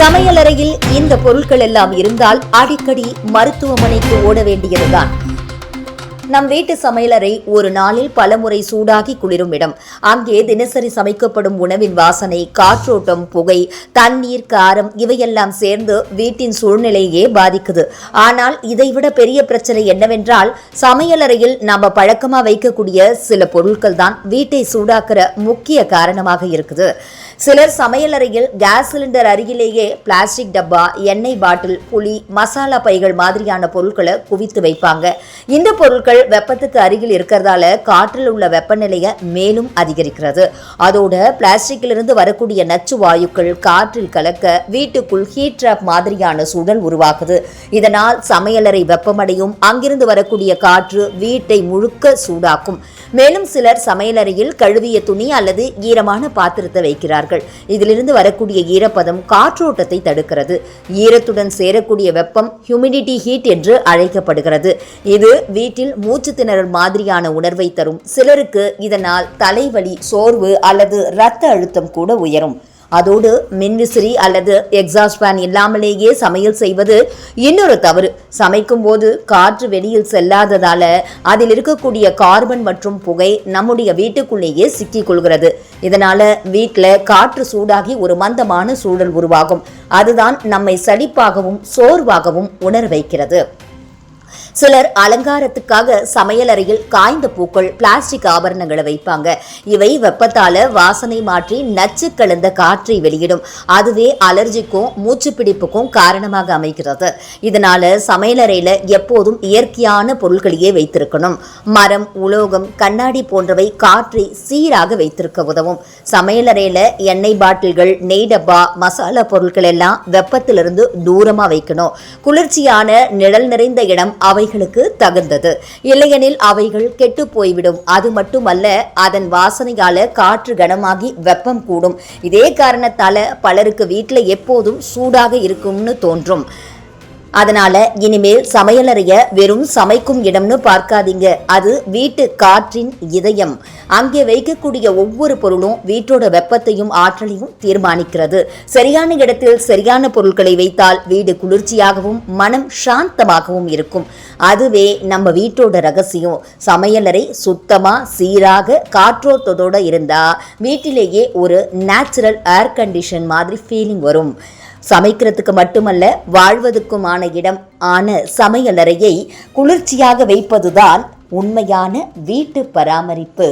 சமையலறையில் இந்த பொருட்கள் எல்லாம் இருந்தால் அடிக்கடி மருத்துவமனைக்கு ஓட வேண்டியதுதான். நம் வீட்டு சமையலறை ஒரு நாளில் பலமுறை சூடாகி குளிரும் இடம். அங்கே தினசரி சமைக்கப்படும் உணவின் வாசனை காற்றோட்டம் புகை தண்ணீர் காரம் இவையெல்லாம் சேர்ந்து வீட்டின் சூழ்நிலையே பாதிக்குது. ஆனால் இதைவிட பெரிய பிரச்சனை என்னவென்றால் சமையலறையில் நாம பழக்கமா வைக்கக்கூடிய சில பொருட்கள் தான் வீட்டை சூடாக்குற முக்கிய காரணமாக இருக்குது. சிலர் சமையலறையில் கேஸ் சிலிண்டர் அருகிலேயே பிளாஸ்டிக் டப்பா எண்ணெய் பாட்டில் புளி மசாலா பைகள் மாதிரியான பொருட்களை குவித்து வைப்பாங்க. இந்த பொருட்கள் வெப்பத்துக்கு அருகில் இருக்கிறதால காற்றில் உள்ள வெப்பநிலையை மேலும் அதிகரிக்கிறது. அதோட பிளாஸ்டிக்கிலிருந்து வரக்கூடிய நச்சு வாயுக்கள் காற்றில் கலக்க வீட்டுக்குள் ஹீட் ட்ராப் மாதிரியான சூழல் உருவாகுது இதனால் சமையலறை வெப்பமடையும் அங்கிருந்து வரக்கூடிய காற்று வீட்டை முழுக்க சூடாக்கும். மேலும் சிலர் சமையலறையில் கழுவிய துணி அல்லது ஈரமான பாத்திரத்தை வைக்கிறார்கள். இதிலிருந்து வரக்கூடிய ஈரப்பதம் காற்றோட்டத்தை தடுக்கிறது. ஈரத்துடன் சேரக்கூடிய வெப்பம் ஹியூமிடிட்டி ஹீட் என்று அழைக்கப்படுகிறது. இது வீட்டில் மூச்சு திணறல் மாதிரியான உணர்வை தரும். சிலருக்கு இதனால் தலைவலி சோர்வு அல்லது இரத்த அழுத்தம் கூட உயரும். அதோடு மின்விசிறி அல்லது எக்ஸாஸ்ட் ஃபேன் இல்லாமலேயே சமையல் செய்வது இன்னொரு தவறு. சமைக்கும் போது காற்று வெளியில் செல்லாததால அதில் இருக்கக்கூடிய கார்பன் மற்றும் புகை நம்முடைய வீட்டுக்குள்ளேயே சிக்கிக் கொள்கிறது. இதனால வீட்டில் காற்று சூடாகி ஒரு மந்தமான சூழல் உருவாகும். அதுதான் நம்மை சலிப்பாகவும் சோர்வாகவும் உணர வைக்கிறது. சிலர் அலங்காரத்துக்காக சமையலறையில் காய்ந்த பூக்கள் பிளாஸ்டிக் ஆபரணங்களை வைப்பாங்க. இவை வெப்பத்தால வாசனை மாற்றி நச்சு கலந்த காற்றை வெளியிடும். அதுவே அலர்ஜிக்கும் மூச்சு பிடிப்புக்கும் காரணமாக அமைகிறது. இதனால சமையலறையில எப்போதும் இயற்கையான பொருட்களையே வைத்திருக்கணும். மரம் உலோகம் கண்ணாடி போன்றவை காற்றை சீராக வைத்திருக்க உதவும். சமையலறையில எண்ணெய் பாட்டில்கள் நெய் டப்பா மசாலா பொருட்கள் எல்லாம் வெப்பத்திலிருந்து தூரமா வைக்கணும். குளிர்ச்சியான நிழல் நிறைந்த இடம் அவைகளுக்கு தகுந்தது. இல்லையெனில் அவைகள் கெட்டு போய்விடும். அது மட்டுமல்ல அதன் வாசனையால காற்று கனமாகி வெப்பம் கூடும். இதே காரணத்தால பலருக்கு வீட்டில் எப்போதும் சூடாக இருக்கும்னு தோன்றும். அதனால இனிமேல் சமையலறைய வெறும் சமைக்கும் இடம்னு பார்க்காதீங்க. அது வீட்டு காற்றின் இதயம். அங்கே வைக்கக்கூடிய ஒவ்வொரு பொருளும் வீட்டோட வெப்பத்தையும் ஆற்றலையும் தீர்மானிக்கிறது. சரியான இடத்தில் சரியான பொருட்களை வைத்தால் வீடு குளிர்ச்சியாகவும் மனம் சாந்தமாகவும் இருக்கும். அதுவே நம்ம வீட்டோட ரகசியம். சமையலறை சுத்தமா சீராக காற்றோட்டத்தோட இருந்தா வீட்டிலேயே ஒரு நேச்சுரல் ஏர் கண்டிஷன் மாதிரி ஃபீலிங் வரும். சமைக்கிறதுக்கு மட்டுமல்ல வாழ்வதற்குமான இடம் ஆன சமையலறையை குளிர்ச்சியாக வைப்பதுதான் உண்மையான வீட்டு பராமரிப்பு.